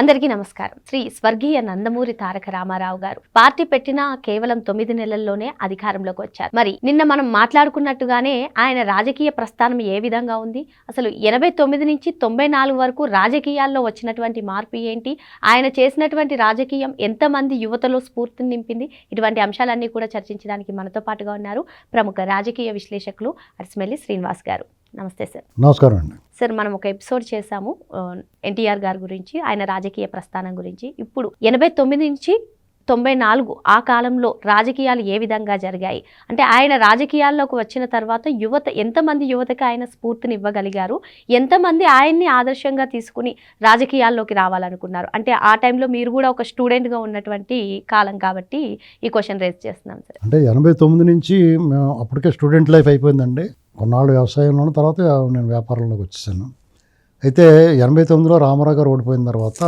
అందరికీ నమస్కారం. శ్రీ స్వర్గీయ నందమూరి తారక రామారావు గారు పార్టీ పెట్టిన కేవలం తొమ్మిది నెలల్లోనే అధికారంలోకి వచ్చారు. మరి నిన్న మనం మాట్లాడుకున్నట్టుగానే ఆయన రాజకీయ ప్రస్థానం ఏ విధంగా ఉంది? అసలు ఎనభై తొమ్మిది నుంచి తొంభై నాలుగు వరకు రాజకీయాల్లో వచ్చినటువంటి మార్పు ఏంటి? ఆయన చేసినటువంటి రాజకీయం ఎంతమంది యువతలో స్ఫూర్తిని నింపింది? ఇటువంటి అంశాలన్నీ కూడా చర్చించడానికి మనతో పాటుగా ఉన్నారు ప్రముఖ రాజకీయ విశ్లేషకులు అరిసిమెల్లి శ్రీనివాస్ గారు. నమస్తే సార్. నమస్కారం అండి. సార్ మనం ఒక ఎపిసోడ్ చేశాము ఎన్టీఆర్ గారి గురించి ఆయన రాజకీయ ప్రస్థానం గురించి. ఇప్పుడు ఎనభై తొమ్మిది నుంచి తొంభై నాలుగు ఆ కాలంలో రాజకీయాలు ఏ విధంగా జరిగాయి? అంటే ఆయన రాజకీయాల్లోకి వచ్చిన తర్వాత యువత ఎంతమంది యువతకి ఆయన స్ఫూర్తిని ఇవ్వగలిగారు? ఎంతమంది ఆయన్ని ఆదర్శంగా తీసుకుని రాజకీయాల్లోకి రావాలనుకున్నారు? అంటే ఆ టైంలో మీరు కూడా ఒక స్టూడెంట్గా ఉన్నటువంటి కాలం కాబట్టి ఈ క్వశ్చన్ రేజ్ చేస్తున్నాం సార్. అంటే ఎనభై తొమ్మిది నుంచి మేము అప్పటికే స్టూడెంట్ లైఫ్ అయిపోయిందండి. కొన్నాళ్ళు వ్యవసాయంలో తర్వాత నేను వ్యాపారంలోకి వచ్చేసాను. అయితే ఎనభై తొమ్మిదిలో రామారావు గారు ఓడిపోయిన తర్వాత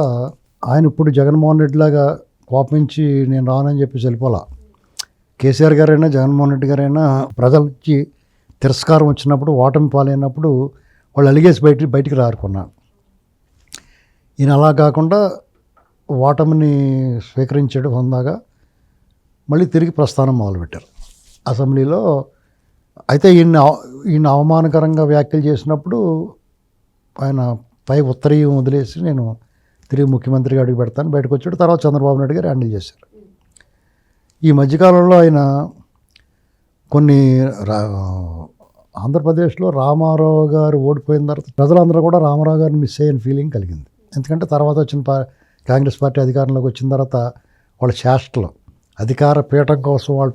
ఆయన ఇప్పుడు జగన్మోహన్ రెడ్డి లాగా కోపించి నేను రానని చెప్పి వెళ్ళిపోలా. కేసీఆర్ గారైనా జగన్మోహన్ రెడ్డి గారైనా ప్రజల నుంచి తిరస్కారం వచ్చినప్పుడు ఓటమి పాలైనప్పుడు వాళ్ళు అలిగేసి బయట బయటికి రారుకున్నాను ఈయన అలా కాకుండా ఓటమిని స్వీకరించడం హుందాగా. మళ్ళీ తిరిగి ప్రస్థానం మొదలుపెట్టారు. అసెంబ్లీలో అయితే ఈయన ఈయన అవమానకరంగా వ్యాఖ్యలు చేసినప్పుడు ఆయన పై ఉత్తరీయం వదిలేసి నేను తిరిగి ముఖ్యమంత్రిగా అడుగు పెడతాను బయటకు వచ్చాడు. తర్వాత చంద్రబాబు నాయుడు గారు హ్యాండిల్ చేశారు. ఈ మధ్యకాలంలో ఆయన కొన్ని రా ఆంధ్రప్రదేశ్లో రామారావు గారు ఓడిపోయిన తర్వాత ప్రజలందరూ కూడా రామారావు గారిని మిస్ అయిన ఫీలింగ్ కలిగింది. ఎందుకంటే తర్వాత వచ్చిన పా కాంగ్రెస్ పార్టీ అధికారంలోకి వచ్చిన తర్వాత వాళ్ళ చేష్టలు అధికార పీఠం కోసం వాళ్ళు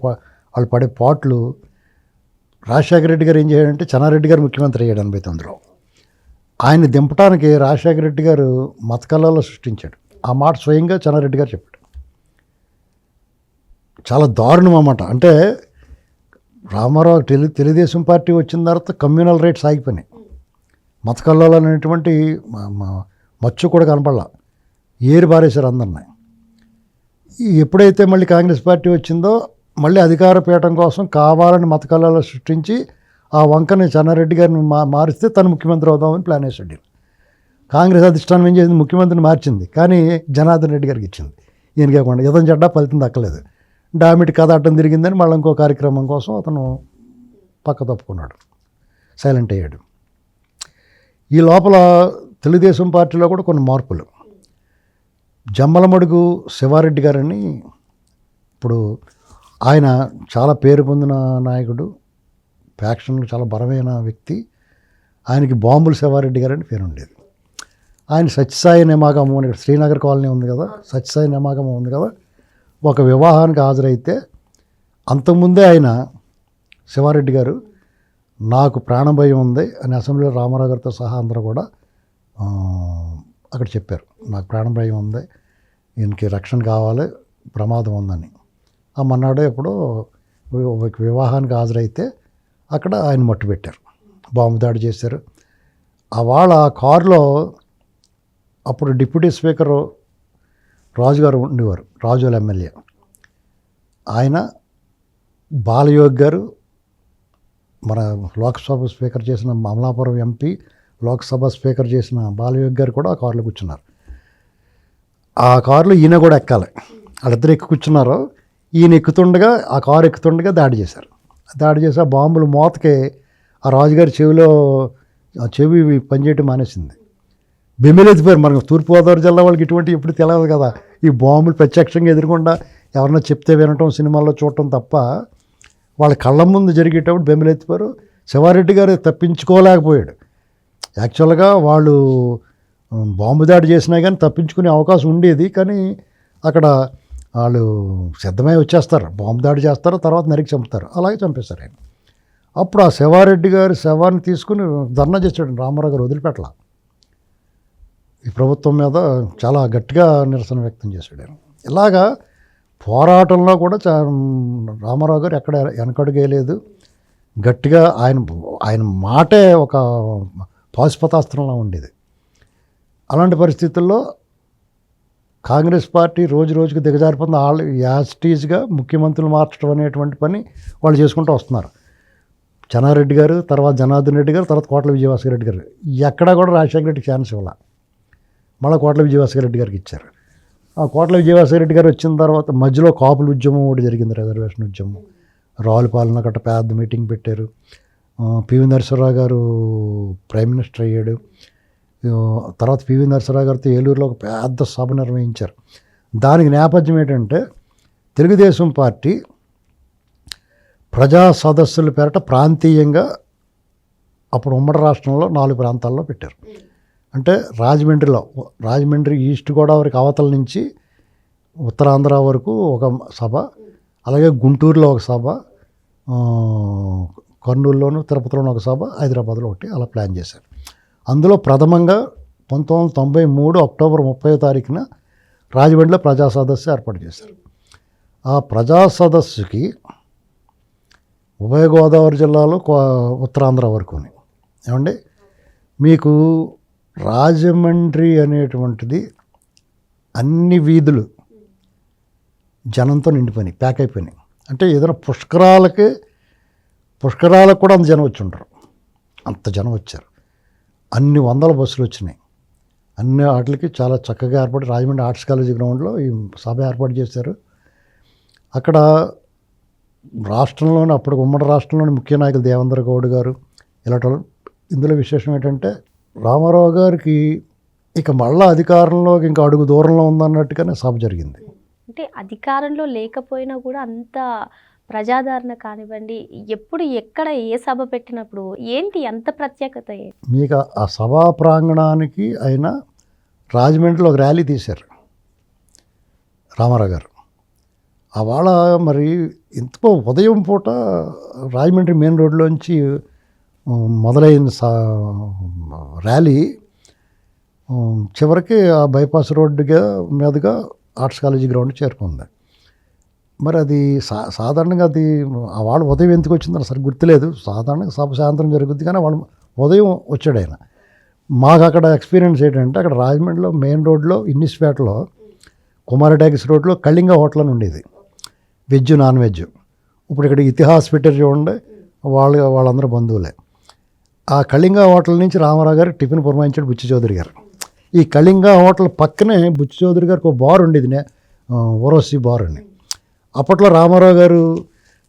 వాళ్ళు పడే పాట్లు రాజశేఖర రెడ్డి గారు ఏం చేయాడంటే చెన్నారెడ్డి గారు ముఖ్యమంత్రి అయ్యాడు ఎనభై తొమ్మిదిలో. ఆయన దింపడానికి రాజశేఖర రెడ్డి గారు మత సృష్టించాడు. ఆ మాట స్వయంగా చెన్నారెడ్డి గారు చెప్పాడు. చాలా దారుణం అన్నమాట. అంటే రామారావు తెలు తెలుగుదేశం పార్టీ వచ్చిన తర్వాత కమ్యూనల్ రైట్స్ ఆగిపోయినాయి. మత అనేటువంటి మచ్చు కూడా కనపడలా. ఏరి బారేశారు అందరిని. ఈ ఎప్పుడైతే మళ్ళీ కాంగ్రెస్ పార్టీ వచ్చిందో మళ్ళీ అధికార పీఠం కోసం కావాలని మత సృష్టించి ఆ వంకని చెన్నారెడ్డి గారిని మా మారిస్తే తను ముఖ్యమంత్రి అవుదామని ప్లాన్ వేసాడు కాంగ్రెస్ అధిష్టానం ఏం చేసింది? ముఖ్యమంత్రిని మార్చింది. కానీ జనార్దన్ రెడ్డి గారికి ఇచ్చింది. ఈయన కాకుండా. ఇతను చెడ్డ ఫలితం దక్కలేదు. డామిట్ కథ అడ్డం తిరిగిందని మళ్ళీ ఇంకో కార్యక్రమం కోసం అతను పక్క తప్పుకున్నాడు. సైలెంట్ అయ్యాడు. ఈ లోపల తెలుగుదేశం పార్టీలో కూడా కొన్ని మార్పులు. జమ్మలమడుగు శివారెడ్డి గారని ఇప్పుడు ఆయన చాలా పేరు పొందిన నాయకుడు ఫ్యాక్షన్లు చాలా బలమైన వ్యక్తి. ఆయనకి బాంబుల శివారెడ్డి గారని పేరు ఉండేది. ఆయన సత్యసాయి నిమాగమం అని ఇక్కడ శ్రీనగర్ కాలనీ ఉంది కదా సత్యసాయి నిమాగమం ఉంది కదా ఒక వివాహానికి హాజరైతే అంతకుముందే ఆయన శివారెడ్డి గారు నాకు ప్రాణభయం ఉంది అని అసెంబ్లీలో రామారావు గారితో సహా అందరూ కూడా అక్కడ చెప్పారు. నాకు ప్రాణభయం ఉంది ఈయనకి రక్షణ కావాలి ప్రమాదం ఉందని. ఆ మన్నాడే ఎప్పుడో ఒక వివాహానికి హాజరైతే అక్కడ ఆయన మట్టుపెట్టారు బాంబు దాడి చేశారు. ఆ వాళ్ళ ఆ కారులో అప్పుడు డిప్యూటీ స్పీకర్ రాజు గారు ఉండేవారు రాజుల ఎమ్మెల్యే. ఆయన బాలయోగ్ గారు మన లోక్సభ స్పీకర్ చేసిన అమలాపురం ఎంపీ లోక్సభ స్పీకర్ చేసిన బాలయోగ్ గారు కూడా ఆ కారులో కూర్చున్నారు. ఆ కారులో ఈయన కూడా ఎక్కాలి. వాళ్ళిద్దరు ఎక్కి కూర్చున్నారు. ఈయన ఎక్కుతుండగా ఆ కారు ఎక్కుతుండగా దాడి చేశారు. దాడి చేసి ఆ బాంబులు మోతకి ఆ రాజుగారి చెవిలో ఆ చెవి పనిచేయటం మానేసింది. బెమ్మెలెత్తిపోయారు మనకు తూర్పుగోదావరి జిల్లా వాళ్ళకి ఇటువంటి ఎప్పుడు తెలియదు కదా. ఈ బాంబులు ప్రత్యక్షంగా ఎదురకుండా ఎవరన్నా చెప్తే వినటం సినిమాల్లో చూడటం తప్ప వాళ్ళ కళ్ళ ముందు జరిగేటప్పుడు బెమ్మెలెత్తిపోయారు శివారెడ్డి గారు తప్పించుకోలేకపోయాడు. యాక్చువల్గా వాళ్ళు బాంబు దాడి చేసినా కానీ తప్పించుకునే అవకాశం ఉండేది కానీ అక్కడ వాళ్ళు సిద్ధమై వచ్చేస్తారు. బాంబు దాడి చేస్తారు తర్వాత నరికి చంపుతారు. అలాగే చంపేశారు ఆయన. అప్పుడు ఆ శివారెడ్డి గారి శవాన్ని తీసుకుని ధర్నా చేశాడు రామారావు గారు వదిలిపెట్టాల. ఈ ప్రభుత్వం మీద చాలా గట్టిగా నిరసన వ్యక్తం చేశాడు ఆయన. ఇలాగా పోరాటంలో కూడా చా రామారావు గారు ఎక్కడ వెనకడుగేయలేదు. గట్టిగా ఆయన ఆయన మాటే ఒక పాశుపతాస్త్రంలా ఉండేది. అలాంటి పరిస్థితుల్లో కాంగ్రెస్ పార్టీ రోజు రోజుకి దిగజారిపోతుంది. వాళ్ళు యాస్టీజ్గా ముఖ్యమంత్రులు మార్చడం అనేటువంటి పని వాళ్ళు చేసుకుంటూ వస్తున్నారు. చెన్నారెడ్డి గారు తర్వాత జనార్దన్ రెడ్డి గారు తర్వాత కోట్ల విజయవాస రెడ్డి గారు. ఎక్కడా కూడా రాజశేఖర రెడ్డికి ఛాన్స్ ఇవ్వాల. మళ్ళీ కోట్ల విజయవాసగారెడ్డి రెడ్డి గారికి ఇచ్చారు. ఆ కోట్ల విజయవాసగారెడ్డి రెడ్డి గారు వచ్చిన తర్వాత మధ్యలో కాపుల ఉద్యమం ఒకటి జరిగింది రిజర్వేషన్ ఉద్యమం. రావులపాలెంలో గట్ట పెద్ద మీటింగ్ పెట్టారు. పివి నరసింహరావు గారు ప్రైమ్ మినిస్టర్ అయ్యాడు. తర్వాత పివి నరసరావు గారితో ఏలూరులో ఒక పెద్ద సభ నిర్వహించారు. దానికి నేపథ్యం ఏంటంటే తెలుగుదేశం పార్టీ ప్రజా సదస్సుల పేరట ప్రాంతీయంగా అప్పుడు ఉమ్మడి రాష్ట్రంలో నాలుగు ప్రాంతాల్లో పెట్టారు. అంటే రాజమండ్రిలో రాజమండ్రి ఈస్ట్ గోదావరికి అవతల నుంచి ఉత్తరాంధ్ర వరకు ఒక సభ అలాగే గుంటూరులో ఒక సభ కర్నూలులోను తిరుపతిలోను ఒక సభ హైదరాబాద్లో ఒకటి అలా ప్లాన్ చేశారు. అందులో ప్రథమంగా పంతొమ్మిది వందల తొంభై మూడు అక్టోబర్ ముప్పై తారీఖున రాజమండ్రిలో ప్రజా సదస్సు ఏర్పాటు చేశారు. ఆ ప్రజా సదస్సుకి ఉభయ గోదావరి జిల్లాలో కో- ఉత్తరాంధ్ర వరకుని. ఏమండి? మీకు రాజమండ్రి అనేటువంటిది అన్ని వీధులు జనంతో నిండిపోయినాయి ప్యాక్ అయిపోయినాయి. అంటే ఏదైనా పుష్కరాలకి పుష్కరాలకు కూడా అంత జనం వచ్చి ఉంటారు అంత జనం వచ్చారు. అన్ని వందల బస్సులు వచ్చినాయి. అన్ని వాటికి చాలా చక్కగా ఏర్పాటు రాజమండ్రి ఆర్ట్స్ కాలేజీ గ్రౌండ్లో ఈ సభ ఏర్పాటు చేశారు. అక్కడ రాష్ట్రంలోని అప్పుడు ఉమ్మడి రాష్ట్రంలోని ముఖ్య నాయకులు దేవేంద్ర గౌడ్ గారు ఇలాంటి ఇందులో విశేషం ఏంటంటే రామారావు గారికి ఇక మళ్ళా అధికారంలో ఇంకా అడుగు దూరంలో ఉందన్నట్టుగానే సభ జరిగింది. అంటే అధికారంలో లేకపోయినా కూడా అంత ప్రజాదరణ కానివ్వండి ఎప్పుడు ఎక్కడ ఏ సభ పెట్టినప్పుడు ఏంటి అంత ప్రత్యేకత? మీకు ఆ- సభా ప్రాంగణానికి ఆయన రాజమండ్రిలో ఒక ర్యాలీ తీశారు రామారావు గారు. అవాళ మరి ఇంతకో ఉదయం పూట రాజమండ్రి మెయిన్ రోడ్లోంచి మొదలైన సా ర్యాలీ చివరికి ఆ బైపాస్ రోడ్డుగా మీదుగా ఆర్ట్స్ కాలేజీ గ్రౌండ్ చేరుకుంది. మరి అది సా సాధారణంగా అది వాళ్ళ వాళ్ళు ఉదయం ఎందుకు వచ్చిందో సరి గుర్తులేదు. సాధారణంగా సభ సాయంత్రం జరుగుద్ది కానీ వాళ్ళు ఉదయం వచ్చాడు ఆయన. మాకు అక్కడ ఎక్స్పీరియన్స్ ఏంటంటే అక్కడ రాజమండ్రిలో మెయిన్ రోడ్లో ఇన్నిస్పేటలో కుమార ట్యాక్స్ రోడ్లో కళింగ హోటల్ అని ఉండేది. Veg non veg. ఇప్పుడు ఇక్కడ ఇతిహాస్ పెట్టారు చూడండి వాళ్ళు వాళ్ళందరూ బంధువులే. ఆ కళింగ హోటల్ నుంచి రామారావు గారు టిఫిన్ పురమాయించాడు బుచ్చి చౌదరి గారు. ఈ కళింగ హోటల్ పక్కనే బుచ్చి చౌదరి గారికి ఒక బార్ ఉండేది నే- ఓరోసి బార్ అని. అప్పట్లో రామారావు గారు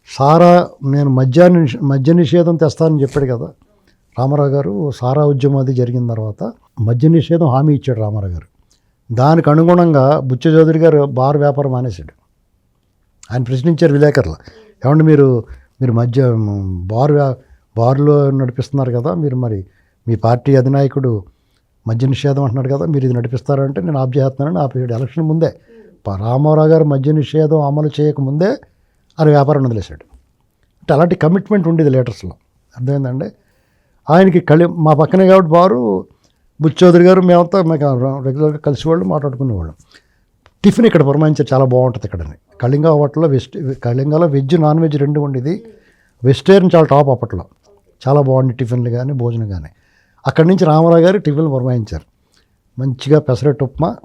సారా నేను మద్య మద్య నిషేధం తెస్తానని చెప్పాడు కదా. రామారావు గారు సారా ఉద్యమం అది జరిగిన తర్వాత మద్య నిషేధం హామీ ఇచ్చాడు రామారావు గారు. దానికి అనుగుణంగా బుచ్చ చౌదరి గారు బార్ వ్యాపారం మానేశాడు. ఆయన ప్రశ్నించారు విలేకరులు ఏమంటే మీరు మీరు మధ్య బార్ వ్యా- బార్లో నడిపిస్తున్నారు కదా మీరు మరి మీ పార్టీ అధినాయకుడు మద్య నిషేధం అంటున్నాడు కదా మీరు ఇది నడిపిస్తారంటే నేను ఆప్ చేస్తున్నానని ఆపేసాడు ఎలక్షన్ ముందే రామారావు గారు మద్య నిషేధం అమలు చేయకముందే ఆయన వ్యాపారం వదిలేశాడు. అంటే అలాంటి కమిట్మెంట్ ఉండేది లీటర్స్లో అర్థమైందండి? ఆయనకి కలి మా పక్కనే కాబట్టి బారు బుచ్చౌదరి గారు మేమంతా మీకు రెగ్యులర్గా కలిసి వాళ్ళు మాట్లాడుకునేవాళ్ళం. టిఫిన్ ఇక్కడ పురమాయించారు చాలా బాగుంటుంది ఇక్కడని. కళింగ హోటల్లో వెస్ట్ కళింగలో వెజ్ నాన్ వెజ్ రెండు ఉండేది. వెజిటేరియన్ చాలా టాప్ అప్పట్లో. చాలా బాగుంది టిఫిన్లు కానీ భోజనం కానీ అక్కడి నుంచి రామారావు గారు టిఫిన్లు పురమాయించారు. మంచిగా పెసరట్టు ఉప్మా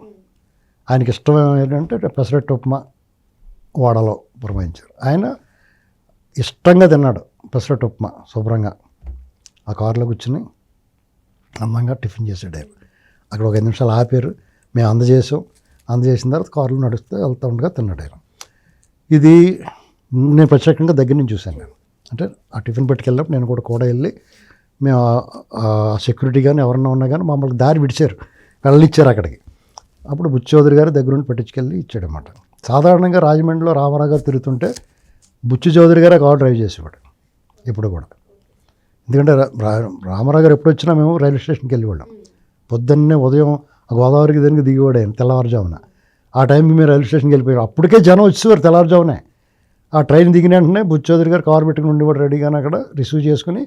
ఆయనకి ఇష్టం ఏంటంటే పెసరట్టు ఉప్మా వాడలో పురమాయించారు. ఆయన ఇష్టంగా తిన్నాడు పెసరట్టు ఉప్మా శుభ్రంగా. ఆ కారులో కూర్చుని అందంగా టిఫిన్ చేసాడు ఆయన. అక్కడ ఒక ఐదు నిమిషాలు ఆపారు. మేము అందజేసాం అందజేసిన తర్వాత కారులో నడుస్తూ వెళ్తూ ఉండగా తిన్నాడు ఆయన. ఇది నేను ప్రత్యేకంగా దగ్గర నుంచి చూశాను నేను. అంటే ఆ టిఫిన్ పెట్టుకెళ్ళినప్పుడు నేను కూడా కూడా వెళ్ళి మేము సెక్యూరిటీ కానీ ఎవరన్నా ఉన్నా కానీ మమ్మల్ని దారి విడిచారు. వెళ్ళనిచ్చారు అక్కడికి. అప్పుడు బుచ్చి చౌదరి గారు దగ్గర నుండి పెట్టించుకెళ్ళి ఇచ్చాడనమాట సాధారణంగా రాజమండ్రిలో రామారావు గారు తిరుగుతుంటే బుచ్చు చౌదరి గారు కార్ డ్రైవ్ చేసేవాడు ఇప్పుడు కూడా. ఎందుకంటే రా- రా- రామారావు గారు ఎప్పుడు వచ్చినా మేము రైల్వే స్టేషన్కి వెళ్ళేవాళ్ళం. పొద్దున్నే ఉదయం ఆ గోదావరికి దానికి దిగివాడే తెల్లవారుజామున. ఆ టైంకి మేము రైల్వే స్టేషన్కి వెళ్ళిపోయాం. అప్పటికే జనం వచ్చేవారు తెల్లవారుజామునే. ఆ ట్రైన్ దిగిన వెంటనే బుచ్చి గారు కారు పెట్టుకుని ఉండేవాడు రెడీగానే అక్కడ రిసీవ్ చేసుకుని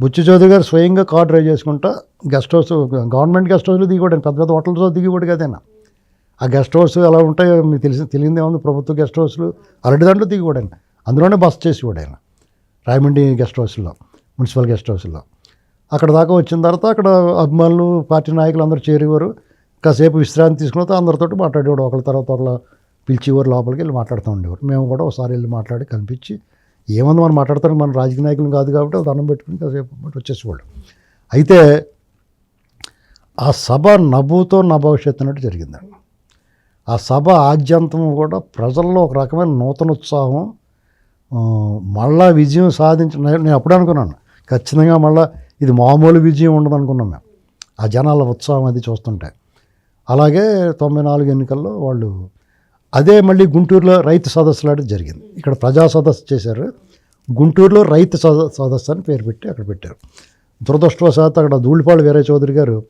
బుచ్చి చౌదరి గారు స్వయంగా కార్ డ్రైవ్ చేసుకుంటా గెస్ట్ హౌస్ గవర్నమెంట్ గెస్ట్ హౌస్లో దిగివాడు పెద్ద పెద్ద హోటల్స్లో దిగిపోడు కదేనా ఆ గెస్ట్ హౌస్ ఎలా ఉంటాయో మీకు తెలిసి తెలియదే ఉంది ప్రభుత్వ గెస్ట్ హౌస్లు. అరటిదండ్రులు దాంట్లో దిగివాడు అందులోనే బస్ చేసేవాడు ఆయన. రాయమండ్రి గెస్ట్ హౌస్లో మున్సిపల్ గెస్ట్ హౌస్లో. అక్కడ దాకా వచ్చిన తర్వాత అక్కడ అభిమానులు పార్టీ నాయకులు అందరూ చేరేవారు. కాసేపు విశ్రాంతి తీసుకున్న తర్వాత అందరితో మాట్లాడేవాడు. ఒకళ్ళ తర్వాత ఒకళ్ళ పిలిచేవారు లోపలికి వెళ్ళి మాట్లాడుతూ ఉండేవారు. మేము కూడా ఒకసారి వెళ్ళి మాట్లాడి కనిపించి ఏమన్నా మనం మాట్లాడతానికి మన రాజకీయ నాయకులు కాదు కాబట్టి దండం పెట్టుకుని కాసేపు వచ్చేసేవాళ్ళు. అయితే ఆ సభ నవ్వుతో నా భవిష్యత్తు అన్నట్టు జరిగిందండి ఆ సభ ఆద్యంతం కూడా ప్రజల్లో ఒక రకమైన నూతన ఉత్సాహం మళ్ళా విజయం సాధించిన నేను నేను అప్పుడే అనుకున్నాను. ఖచ్చితంగా మళ్ళా ఇది మామూలు విజయం ఉండదు అనుకున్నాం మేము. ఆ జనాల ఉత్సాహం అది చూస్తుంటే. అలాగే తొంభై నాలుగు ఎన్నికల్లో వాళ్ళు అదే మళ్ళీ గుంటూరులో రైతు సదస్సులు లాంటిది జరిగింది. ఇక్కడ ప్రజా సదస్సు చేశారు. గుంటూరులో రైతు సద సదస్సు అని పేరు పెట్టి అక్కడ పెట్టారు. దురదృష్టవశాత్తు అక్కడ ధూళిపాడు వీరయ్య చౌదరి గారు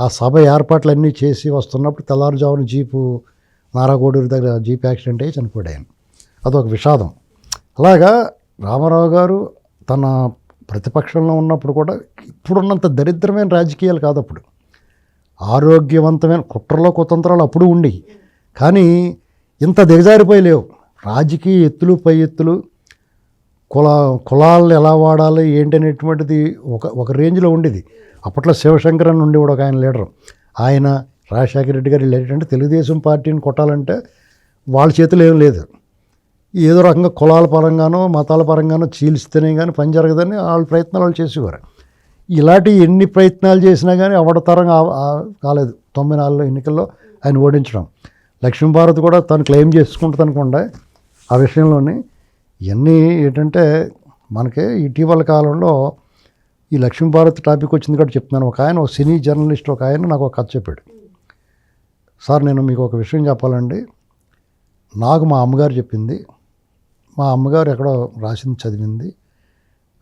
ఆ సభ ఏర్పాట్లన్నీ చేసి వస్తున్నప్పుడు తెల్లారుజామున జీపు నారాగోడూరు దగ్గర జీప్ యాక్సిడెంట్ అయ్యి చనిపోయాను అదొక విషాదం. అలాగా రామారావు గారు తన ప్రతిపక్షంలో ఉన్నప్పుడు కూడా ఇప్పుడున్నంత దరిద్రమైన రాజకీయాలు కాదు అప్పుడు ఆరోగ్యవంతమైన కుట్రలో కుతంత్రాలు అప్పుడు ఉండి కానీ ఇంత దిగజారిపోయి లేవు. రాజకీయ ఎత్తులు పై ఎత్తులు కుల కులాలను ఎలా వాడాలి ఏంటి అనేటువంటిది ఒక ఒక రేంజ్లో ఉండేది. అప్పట్లో శివశంకర్ అని ఉండేవాడు ఒక ఆయన లీడర్. ఆయన రాజశేఖర రెడ్డి గారు అంటే తెలుగుదేశం పార్టీని కొట్టాలంటే వాళ్ళ చేతిలో ఏం లేదు. ఏదో రకంగా కులాల పరంగానో మతాల పరంగానో చీలిస్తేనే కానీ పని జరగదని వాళ్ళ ప్రయత్నాలు వాళ్ళు చేసేవారు. ఇలాంటి ఎన్ని ప్రయత్నాలు చేసినా కానీ అవడతరం కాలేదు. తొంభై నాలుగులో ఎన్నికల్లో ఆయన ఓడించడం. లక్ష్మీభారత్ కూడా తను క్లెయిమ్ చేసుకుంటుంది అనుకోండి ఆ విషయంలోని. ఇవన్నీ ఏంటంటే మనకి ఇటీవల కాలంలో ఈ లక్ష్మీభారత్ టాపిక్ వచ్చింది కూడా చెప్తున్నాను. ఒక ఆయన ఒక సినీ జర్నలిస్ట్ ఒక ఆయన నాకు ఒక కథ చెప్పాడు. సార్ నేను మీకు ఒక విషయం చెప్పాలండి. నాకు మా అమ్మగారు చెప్పింది. మా అమ్మగారు ఎక్కడో రాసింది చదివింది.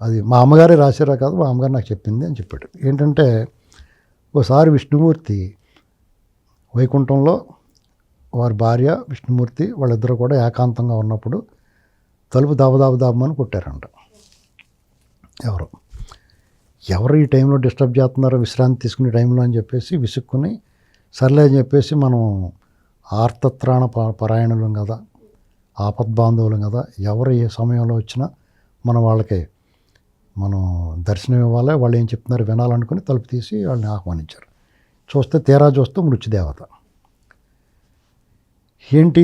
అది మా అమ్మగారే రాసారా కాదు మా అమ్మగారు నాకు చెప్పింది అని చెప్పాడు. ఏంటంటే ఒకసారి విష్ణుమూర్తి వైకుంఠంలో వారి భార్య విష్ణుమూర్తి వాళ్ళిద్దరూ కూడా ఏకాంతంగా ఉన్నప్పుడు తలుపు దాబదాబు దాబమని కొట్టారంట. ఎవరు? ఎవరు ఈ టైంలో డిస్టర్బ్ చేస్తున్నారో విశ్రాంతి తీసుకునే టైంలో అని చెప్పేసి విసుక్కుని సర్లే అని చెప్పేసి మనం ఆర్తత్రాణ ప- పరాయణులం కదా ఆపద్బాంధవులం కదా ఎవరు ఏ సమయంలో వచ్చినా మనం వాళ్ళకి మనం దర్శనం ఇవ్వాలి వాళ్ళు ఏం చెప్తున్నారు వినాలనుకుని తలుపు తీసి వాళ్ళని ఆహ్వానించారు. చూస్తే తీరా చూస్తూ మృత్యుదేవత. ఏంటి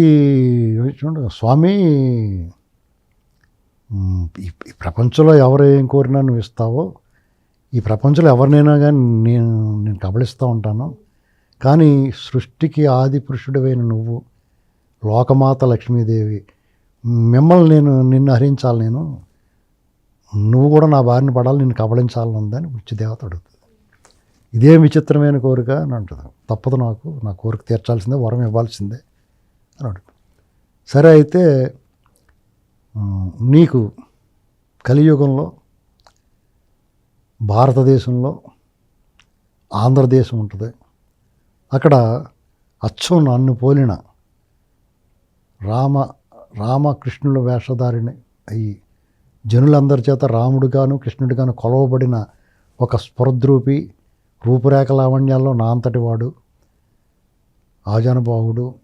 చూడండి స్వామి ఈ ప్రపంచంలో ఎవరు ఏం కోరినా నువ్వు ఇస్తావో ఈ ప్రపంచంలో ఎవరినైనా కానీ నేను నేను కబళిస్తూ ఉంటాను. కానీ సృష్టికి ఆది పురుషుడివైన నువ్వు లోకమాత లక్ష్మీదేవి మిమ్మల్ని నేను నిన్ను హరించాలి నేను. నువ్వు కూడా నా బారిన పడాలి నిన్ను కబళించాలని ఉందని మృత్యుదేవత అడుగుతుంది. ఇదేం విచిత్రమైన కోరిక అని అంటుంది. తప్పదు నాకు నా కోరిక తీర్చాల్సిందే వరం ఇవ్వాల్సిందే. అన్నాడు సరే అయితే నీకు కలియుగంలో భారతదేశంలో ఆంధ్రదేశం ఉంటుంది. అక్కడ అచ్చం నన్ను పోలిన రామ రామకృష్ణుల వేషధారిని అయి జనులందరి చేత రాముడుగాను కృష్ణుడిగాను కొలవబడిన ఒక స్ఫురద్రూపి రూపురేఖ లావణ్యాల్లో నా అంతటి వాడు ఆజానుబాహుడు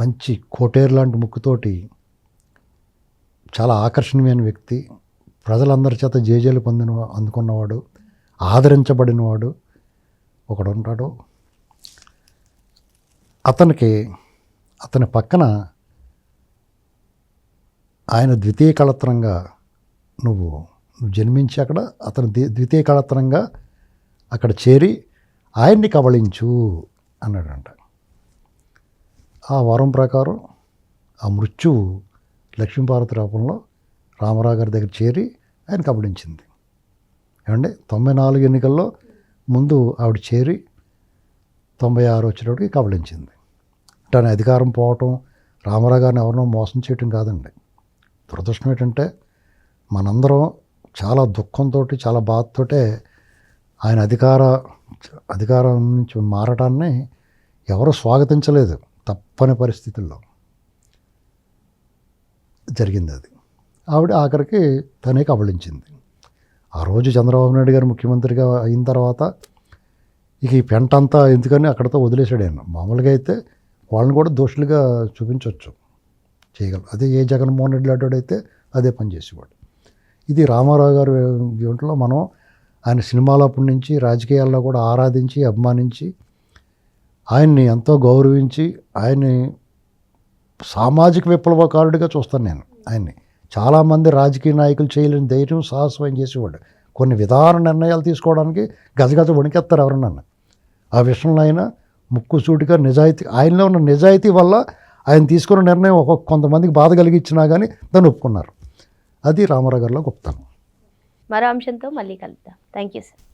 మంచి కోటేరు లాంటి ముక్కుతోటి చాలా ఆకర్షణీయమైన వ్యక్తి. ప్రజలందరి చేత జేజేలు పొందిన అందుకున్నవాడు ఆదరించబడినవాడు ఒకడు ఉంటాడు అతనికి అతని పక్కన ఆయన ద్వితీయ కళత్రంగా నువ్వు నువ్వు జన్మించి అక్కడ అతను ద్వితీయ కళత్రంగా అక్కడ చేరి ఆయన్ని కబళించు అన్నాడంట. ఆ వరం ప్రకారం ఆ మృత్యువు లక్ష్మీపార్వతి రూపంలో రామారావు గారి దగ్గర చేరి ఆయన కబడించింది. ఏమంటే తొంభై నాలుగు ఎన్నికల్లో ముందు ఆవిడ చేరి తొంభై ఆరు వచ్చేటప్పటికి కబడించింది. తన అధికారం పోవటం రామారావు గారిని ఎవరినో మోసం చేయటం కాదండి. దురదృష్టం ఏంటంటే మనందరం చాలా దుఃఖంతో చాలా బాధతోటే ఆయన అధికార అధికారం నుంచి మారటాన్ని ఎవరు స్వాగతించలేదు. తప్పని పరిస్థితుల్లో జరిగింది అది. ఆవిడ ఆఖరికి తనే కబళించింది. ఆ రోజు చంద్రబాబు నాయుడు గారు ముఖ్యమంత్రిగా అయిన తర్వాత ఇక ఈ పెంట అంతా ఎందుకని అక్కడతో వదిలేశాడు ఆయన. మామూలుగా అయితే వాళ్ళని కూడా దోషులుగా చూపించవచ్చు చేయగలరు అదే ఏ జగన్మోహన్ రెడ్డి లాంటివాడైతే అయితే అదే పని చేసేవాడు. ఇది రామారావు గారు దీంట్లో మనం ఆయన సినిమాలప్పటి నుంచి రాజకీయాల్లో కూడా ఆరాధించి అభిమానించి ఆయన్ని ఎంతో గౌరవించి ఆయన్ని సామాజిక విప్లవకారుడిగా చూస్తాను నేను ఆయన్ని. చాలామంది రాజకీయ నాయకులు చేయలేని ధైర్యం సాహసం చేసేవాడు కొన్ని విధాన నిర్ణయాలు తీసుకోవడానికి గజగజ వణికెత్తారు ఎవరన్నా ఆ విషయంలో ఆయన ముక్కుసూటిగా నిజాయితీ ఆయనలో ఉన్న నిజాయితీ వల్ల ఆయన తీసుకున్న నిర్ణయం ఒక కొంతమందికి బాధ కలిగించినా కానీ దాన్ని ఒప్పుకున్నారు. అది రామారావు గారిలో గొప్పతనం. మరో అంశంతో మళ్ళీ కలుద్దాం. Thank you sir.